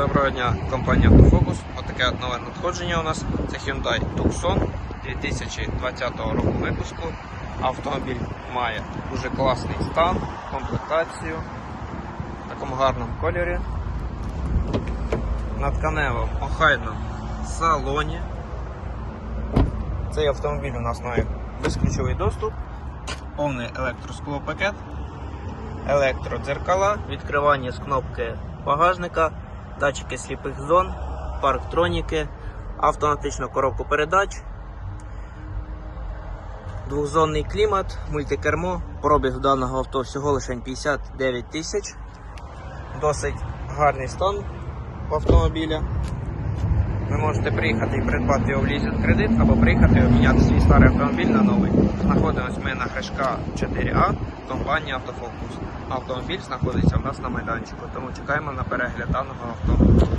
Доброго дня, компанія Автофокус. Отаке от нове надходження у нас. Це Hyundai Tucson 2020 року випуску. Автомобіль має дуже класний стан, комплектацію в такому гарному кольорі. На тканевому охайному салоні. Цей автомобіль у нас має безключовий доступ, повний електросклопакет, електродзеркала, відкривання з кнопки багажника, датчики сліпих зон, парктроніки, автоматичну коробку передач, двохзонний клімат, мультикермо, пробіг даного авто всього лише 59 тисяч. Досить гарний стан автомобіля. Ви можете приїхати і придбати його в лізинг кредит або приїхати і обміняти свій старий автомобіль на новий. Знаходимося ми на гришка 4А, компанія Автофокус. Автомобіль знаходиться у нас на майданчику, тому чекаємо на перегляд даного авто.